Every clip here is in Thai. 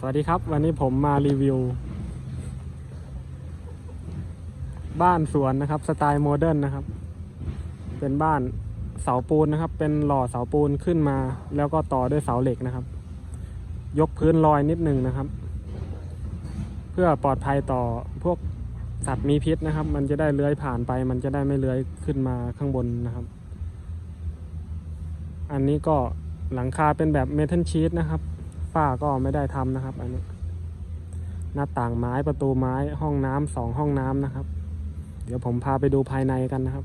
สวัสดีครับ วันนี้ผมมารีวิว บ้านสวนนะครับ สไตล์โมเดิร์นนะครับ เป็นบ้านเสาปูนนะครับ เป็นหล่อเสาปูนขึ้นมา แล้วก็ต่อด้วยเสาเหล็กนะครับ ยกพื้นลอยนิดหนึ่งนะครับ เพื่อปลอดภัยต่อพวกสัตว์มีพิษนะครับ มันจะได้เลื้อยผ่านไป มันจะได้ไม่เลื้อยขึ้นมาข้างบนนะครับ อันนี้ก็หลังคาเป็นแบบเมทัลชีตนะครับ ฝ้าก็ไม่ได้ทำนะครับ อันนี้ หน้าต่างไม้ประตูไม้ห้องน้ำสองห้องน้ำนะครับ เดี๋ยวผมพาไปดูภายในกันนะครับ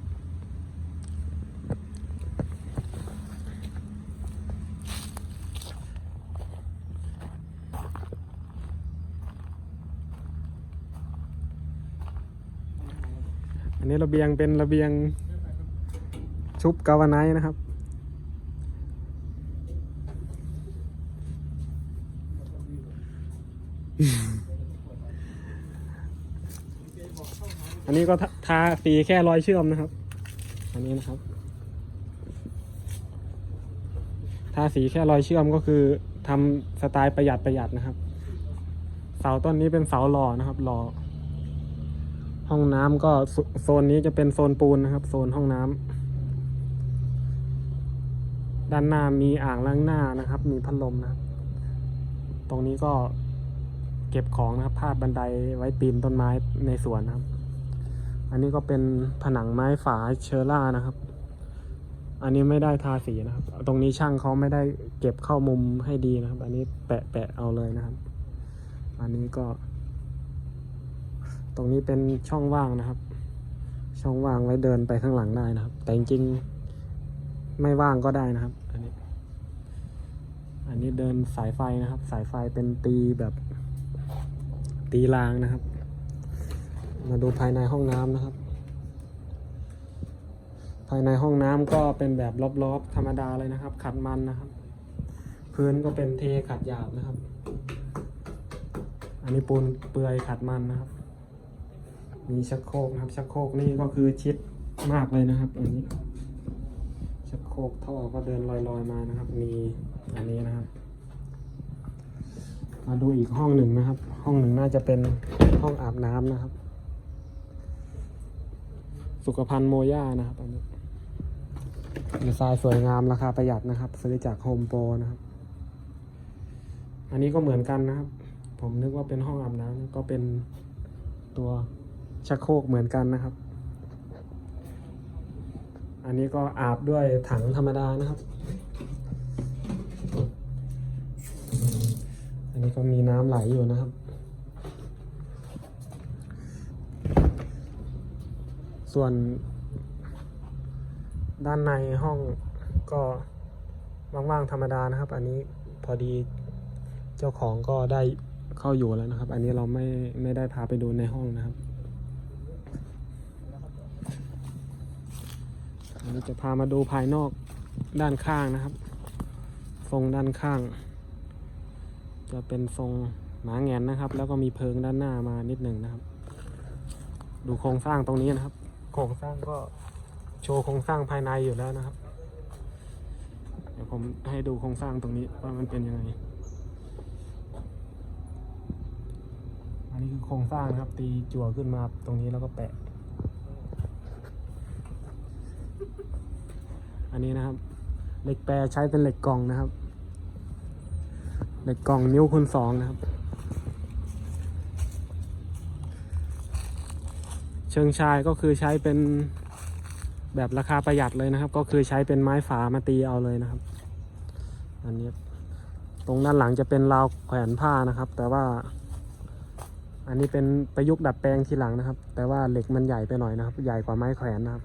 อันนี้ระเบียงเป็นระเบียงชุบกาวไนนะครับ อันนี้ก็ทาสีแค่รอยเชื่อมนะครับ อันนี้นะครับ ทาสีแค่รอยเชื่อมก็คือทำสไตล์ประหยัดประหยัดนะครับ เสาต้นนี้เป็นเสาหล่อนะครับหล่อห้องน้ำก็โซโซนนี้จะเป็นโซนปูนนะครับ โซนห้องน้ำด้านหน้ามีอ่างล้างหน้านะครับ มีพัดลมนะครับ ตรงนี้ก็ เก็บของนะครับ พาดบันไดไว้ปีนต้นไม้ในสวนนะครับ อันนี้ก็เป็นผนังไม้ฝาเชอร่านะครับ อันนี้ไม่ได้ทาสีนะครับ ตรงนี้ช่างเขาไม่ได้เก็บเข้ามุมให้ดีนะครับ อันนี้แปะแปะเอาเลยนะครับ อันนี้ก็ ตรงนี้เป็นช่องว่างนะครับ ช่องว่างไว้เดินไปข้างหลังได้นะครับ แต่จริงๆไม่ว่างก็ได้นะครับ อันนี้ อันนี้เดินสายไฟนะครับ สายไฟเป็นตีแบบ ตีรางนะครับ มาดูภายในห้องน้ำนะครับ ภายในห้องน้ำก็เป็นแบบรอบๆธรรมดาเลยนะครับ ขัดมันนะครับ พื้นก็เป็นเทขัดหยาบนะครับ อันนี้ปูนเปลือยขัดมันนะครับ มีชักโครกนะครับ ชักโครกนี่ก็คือชิดมากเลยนะครับ อันนี้ชักโครกท่อก็เดินลอยๆมานะครับ มีอันนี้นะครับ มาดูอีกห้องหนึ่งนะครับ ห้องหนึ่งน่าจะเป็นห้องอาบน้ำนะครับ สุขภัณฑ์โมย่านะครับอันนี้ดีไซน์สวยงามราคาประหยัดนะครับ ซื้อจากโฮมโปรนะครับ อันนี้ก็เหมือนกันนะครับ ผมนึกว่าเป็นห้องอาบน้ำก็เป็นตัวชักโครกเหมือนกันนะครับ อันนี้ก็อาบด้วยถังธรรมดานะครับ อั นนี้ก็มีน้ำไหลอยู่นะครับ ส่วน ด้านในห้องก็ว่างๆธรรมดานะครับ อันนี้พอดีเจ้าของก็ได้เข้าอยู่แล้วนะครับ อันนี้เราไม่ไม่ได้พาไปดูในห้องนะครับอันนี้จะพามาดูภายนอกด้านข้างนะครับ ทรงด้านข้าง จะเป็นทรงหมาแงนนะครับ แล้วก็มีเพิงด้านหน้ามานิดหนึ่งนะครับ ดูโครงสร้างตรงนี้นะครับ โครงสร้างก็โชว์โครงสร้างภายในอยู่แล้วนะครับ เดี๋ยวผมให้ดูโครงสร้างตรงนี้ว่ามันเป็นยังไง อันนี้คือโครงสร้างนะครับ ตีจั่วขึ้นมาตรงนี้แล้วก็แปะ อันนี้นะครับ เหล็กแปรใช้เป็นเหล็กกล่องนะครับ เหล็กกล่องนิ้วคูณสองนะครับ เชิงชายก็คือใช้เป็นแบบราคาประหยัดเลยนะครับ ก็คือใช้เป็นไม้ฝามาตีเอาเลยนะครับ อันนี้ตรงด้านหลังจะเป็นราวแขวนผ้านะครับ แต่ว่า อันนี้เป็นประยุกต์ดัดแปลงทีหลังนะครับ แต่ว่าเหล็กมันใหญ่ไปหน่อยนะครับ ใหญ่กว่าไม้แขวนนะครับ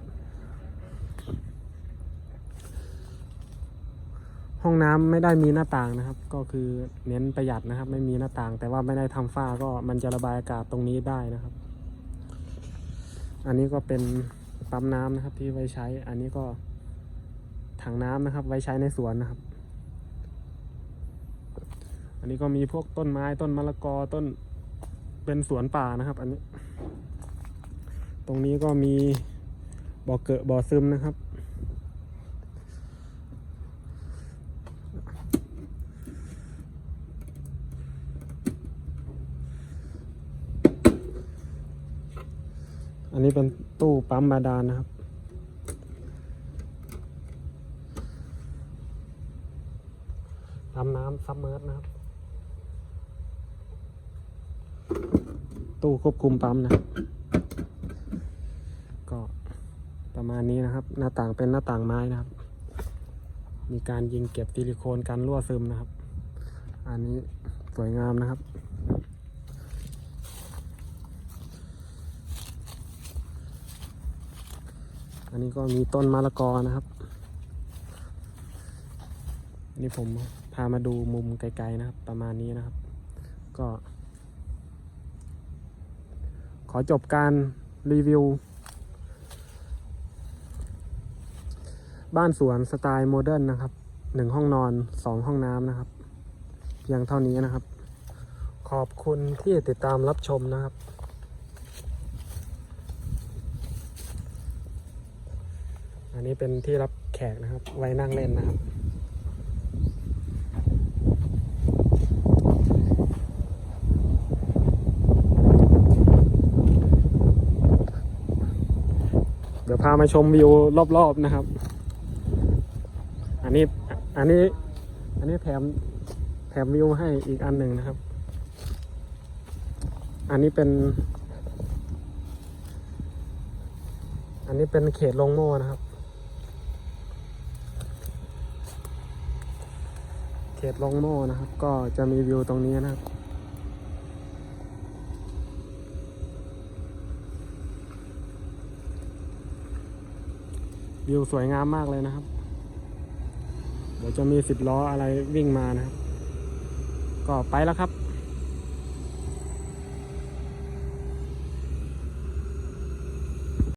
ห้องน้ำไม่ได้มีหน้าต่างนะครับ ก็คือเน้นประหยัดนะครับ ไม่มีหน้าต่าง แต่ว่าไม่ได้ทำฝ้าก็มันจะระบายอากาศตรงนี้ได้นะครับ อันนี้ก็เป็นปั๊มน้ำนะครับ ที่ไว้ใช้ อันนี้ก็ถังน้ำนะครับ ไว้ใช้ในสวนนะครับ อันนี้ก็มีพวกต้นไม้ต้นมะละกอต้นเป็นสวนป่านะครับ อันนี้ ตรงนี้ก็มีบ่อเกิดบ่อซึมนะครับ อันนี้เป็นตู้ปั๊มบาดาลนะครับ ปั๊มน้ำซับเมอร์สนะครับ ตู้ควบคุมปั๊มนะ ก็ประมาณนี้นะครับ หน้าต่างเป็นหน้าต่างไม้นะครับ มีการยิงเก็บซิลิโคนกันรั่วซึมนะครับ อันนี้สวยงามนะครับ อันนี้ก็มีต้นมะละกอนะครับ นี่ผมพามาดูมุมไกลๆนะครับ ประมาณนี้นะครับ ก็ ขอจบการรีวิว บ้านสวนสไตล์โมเดิร์นนะครับหนึ่งห้องนอนสองห้องน้ำนะครับเพียงเท่านี้นะครับ ขอบคุณที่ติดตามรับชมนะครับ อันนี้เป็นที่รับแขกนะครับ ไว้นั่งเล่นนะครับ เดี๋ยวพามาชมวิวรอบๆนะครับ อันนี้ อันนี้ อันนี้แถม แถมวิวให้อีกอันหนึ่งนะครับ อันนี้เป็นอันนี้เป็นเขตลงโม่นะครับ เขตลงโม่นะครับ ก็จะมีวิวตรงนี้นะครับ วิวสวยงามมากเลยนะครับ เดี๋ยวจะมีสิบล้ออะไรวิ่งมานะครับ ก็ไปแล้วครับ